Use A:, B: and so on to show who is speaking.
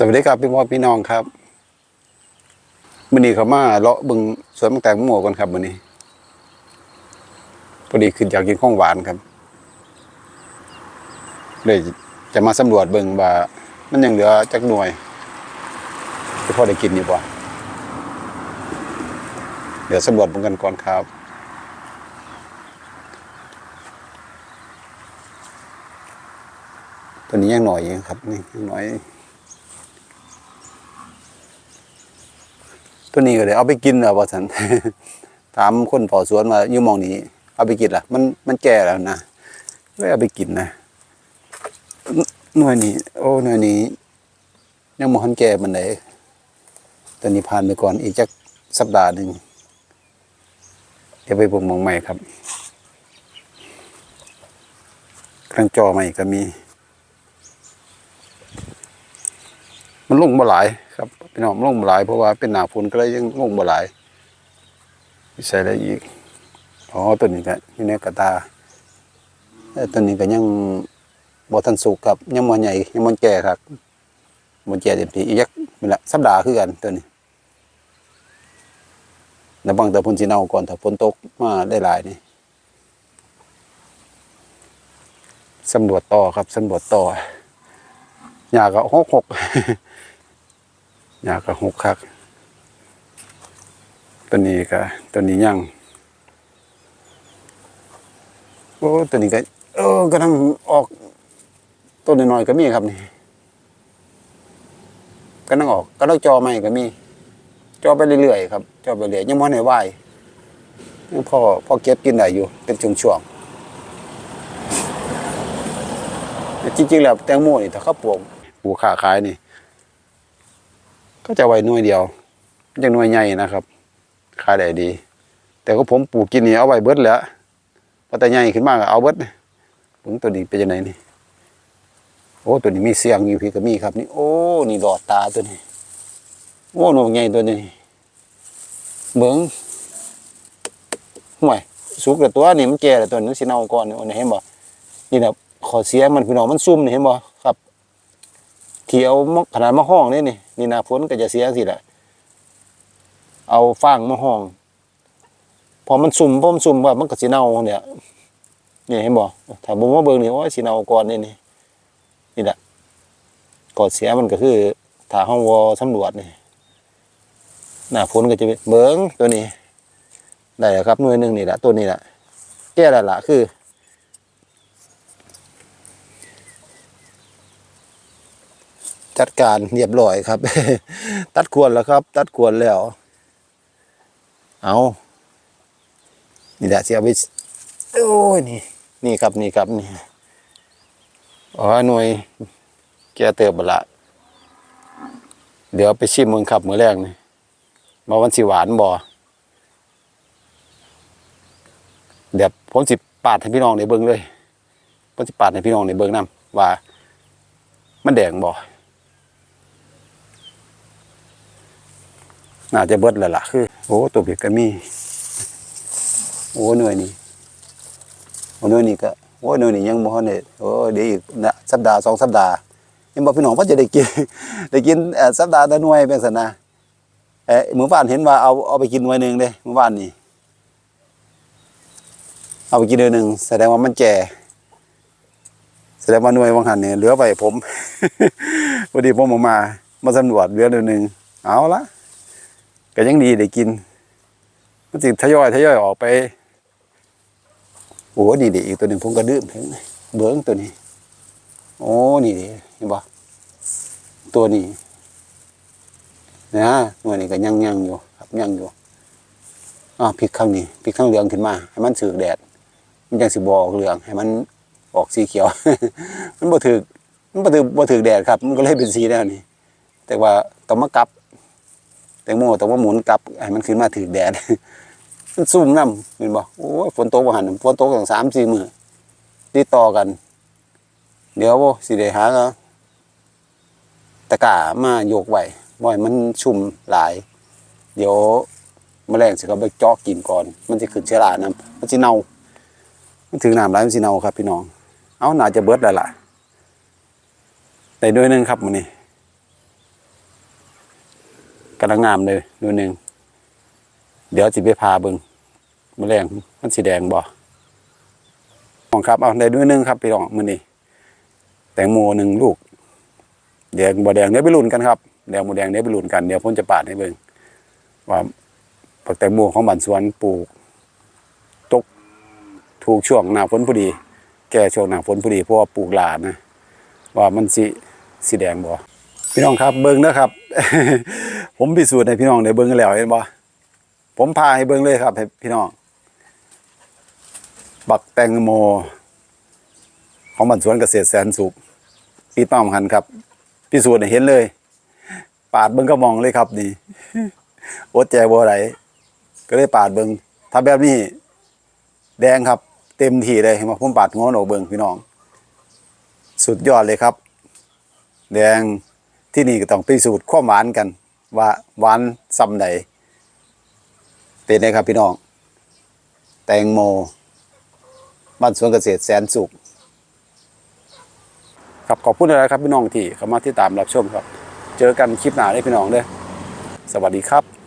A: สวัสดีครับพี่พ่อพี่น้องครับมื้อนี้เขามาเลาะเบึงสวนมังแตงโมกันครับมื้อนี้พอดีขึ้นอยากกินข้องหวานครับเลยจะมาสำรวจเบิงว่ามันยังเหลือจักหน่วยที่พ่อได้กินอยู่บ่เดี๋ยวสำรวจเบิงกันก่อนครับตัวนี้ยังหน่อยอยู่ครับนี่ยังหน่อย ตัวนี้ก็เลยเอาไปกินเหรอบ่สัน ถามคนเผาสวนมาอยู่มองนี้ เอาไปกินล่ะ มันมันแก่แล้วนะเลยเอาไปกินนะหน่วยนี้ โอ้หน่วยนี้ ยังบ่ทันแก่มันไดตัวนี้ผ่านไปก่อนอีกจักสัปดาห์หนึ่งเดี๋ยวไปปลูกมองใหม่ครับเครื่องจอใหม่ก็มี มันลงบ่หลายครับพี่น้องมันลงบ่หลายเพราะว่าเป็นหนาฝนก็เลยยังลงบ่หลายใส่อะไรอีกอ๋อตัวนี้ก็อยู่ในกระตาต่ตัวนี้ก็ยังบ่ทันสุกครับยังบ่ใหญ่ยังบ่แก่ครับบ่แก่เต็มที่อีกจักนี่ละสัปดาห์คือกันตัวนี้แล้วบางแต่ฝนสิเน่าก่อนถ้าฝนตกมาได้หลายนี่สำรวจต่อครับสำรวจต่อ หญ้าก็หกหกยากระหกคักตัวนี้ก็ตัวนี้ยังโอ้ตัวนี้ก็เออกำลังออกต้นน้อยๆก็มีครับนี่กำลังออกกำลังจอใหม่ก็มี จอไปเรื่อยๆครับ จอไปเรื่อยยังมันในไหวยังพอพ่อเก็บกินได้อยู่ เป็นช่วงๆจริงๆแล้วแตงโมนี่ถ้าเขาปลูก ปลูกขาขายนี่ ก็จะไว้หน่วยเดียวยังหน่วยใหญ่นะครับขายได้ดี แต่ก็ผมปลูกกินนี่เอาไว้เบิดแล้วพอแต่ใหญ่ขึ้นมากเอาเบิดผมตัวนี้เป็นยังไงนี่โอ้ตัวนี้มีเสียงอยู่พี่ก็มีครับนี่โอ้นี่หลอดตาตัวนี้โอ้หนูใหญ่ตัวนี้เบิ้งห่วยสุกแต่ตัวนี่มันแก่แต่ตัวนี้สิเน่าก่อนนี่เห็นบ่นี่นะขอเสียมันพี่น้องมันซุ่มนี่เห็นบ่ เขียวมะขนาดมะห้องนี่นี่นี่หนาฝนก็จะเสียสิแหละเอาฟางมะห้อง พอมันสุ่มพอมันสุ่มว่ามันก็สิเน่าเนี่ยนี่เห็นบ่ถ้าบ่มาเบิ่งนี่โอ้ยสิเน่าก่อนนี่นี่นี่แหละก่อนเสียมันก็คือถ้าห้องวอสำรวจนี่หน้าฝนก็จะเบิ่งตัวนี้ได้แล้วครับหน่วยหนึงนี่แหละตัวนี้แหละแก้ล้วล่ะคือ จัดการเรียบร้อยครับ ตัดควรแล้วครับ ตัดควรแล้ว เอานี่แหละเสียไปโอ้ยนี่ นี่ครับนี่ครับนี่อ๋อหน่วยแกเติบบละเดี๋ยวไปชิมมึงครับมือแรกนี่มาวันสิหวานบ่เดี๋ยวผมสิปาดให้พี่น้องในเบิ้งเลยผมสิปาดให้พี่น้องในเบิ้งนํว่า มันแดงบ่ น่าจะเบิดแล้วล่ะคือ โอ้ตัวเบียกก็มี โอ้หนื่อยนี่โอ้หนื่อยนี่ก็โอ้หนื่อยนี่ยังบ่ทันได้โอ้เดี๋ยวอีกนะสัปดาห์สองสัปดาห์ยังบอกพี่น้องว่าจะได้กิน ได้กินสัปดาห์ละหน่วยเป็นสันนะเอ้เมื่อวานเห็นว่าเอาเอาไปกินหน่วยหนึงเด้เมื่อวานนี่เอาไปกินหน่วยหนึงแสดงว่ามันแก่แสดงว่าหน่วยวังหันเนี่ยเหลือไปผมพอดีผมออกมา มาสำรวจเหลือหน่วยหนึงเอาละ ก็ยังดีได้กิน มันสิทยอยทยอยออกไป โอ้นี่ดิอีกตัวหนึ่งผมก็ดื่มถึงเบิ้งตัวนี้ โอ้นี่ดิเห็นบ่ตัวนี้นะหน่วยนี้ก็ยังยังอยู่ ครับยังอยู่อ่าพริกข้างนี้พริกข้างเหลืองขึ้นมา ให้มันสึกแดด มันยังสิบออกเหลือง ให้มันออกสีเขียว มันบ่ถึกมันบ่ถึกบ่ถึกแดดครับ มันก็เลยเป็นสีแนวนี้ แต่ว่าต้องมากับ ตงโมต้องว่าหมุนกลับให้มันขึ้นมาถือแดดมันซุ่มน้ำเห็นบ่โอ้ยฝนตกบ่หันฝนตกอย่างสามสี่มือติดต่อกัน เดี๋ยวสิได้หาก็ตะกร้ามาโยกไว้บ่ให้มันชุ่มหลาย เดี๋ยวแมลงสิเขาไปเจาะกินก่อน มันจะขึ้นเชื้อรานำมันสิเน่ามันถึงน้ำหลายมันสิเน่าครับพี่น้อง เอาน่าจะเบิดแล้วล่ะแต่ด้วยนึงครับมื้อนี้ กำลังงามเลยหนูหนึ่งเดี๋ยวสิไปพาเบิงมแมลงมันสีแดงบ่มองครับเอาได้ด้วยหนึงครับพี่น้องมือนี้แตงโมหนึ่งลูกแดงบ่แดงเดี๋ยวไปลุ้นกันครับแดงบ่แดงเดี๋ยวไปลุ้นกันเดี๋ยวผมจะปาดให้เบิ่งว่าผักแตงโมของบ้านสวนปลูกตกถูกช่วงหน้าฝนพอดี แก่ช่วงหน้าฝนพอดีเพราะว่าปลูกหลานะว่ามันสิสีแดงบ่ พี่น้องครับเบิ่งนะครับ ผมพิสูจน์ให้พี่น้องได้เบิ่งกันแล้วเห็นบ่ผมพาให้เบิ่งเลยครับให้พี่น้อง บักแตงโม ของบ้านสวนเกษตรแสนสุขปีป้อมหันครับพิสูจน์ให้เห็นเลย ปาดเบิ่งก็มองเลยครับนี่โอดใจบ่ไหลก็เลยปาดเบิ่งถ้าแบบนี้ แดงครับ เต็มที่เลยเห็นบ่ผมปาดหัวมันออกเบิ่งพี่น้อง สุดยอดเลยครับ แดง ที่นี่ก็ต้องพิสูจน์ความหวานกัน ว่าหวานซ้ำใดเป็นไงครับพี่น้อง แตงโมบ้านสวนเกษตรแสนสุขครับขอบคุณนะครับพี่น้องที่เข้ามาที่ตามรับชมครับ เจอกันคลิปหน้าได้พี่น้องเด้อสวัสดีครับ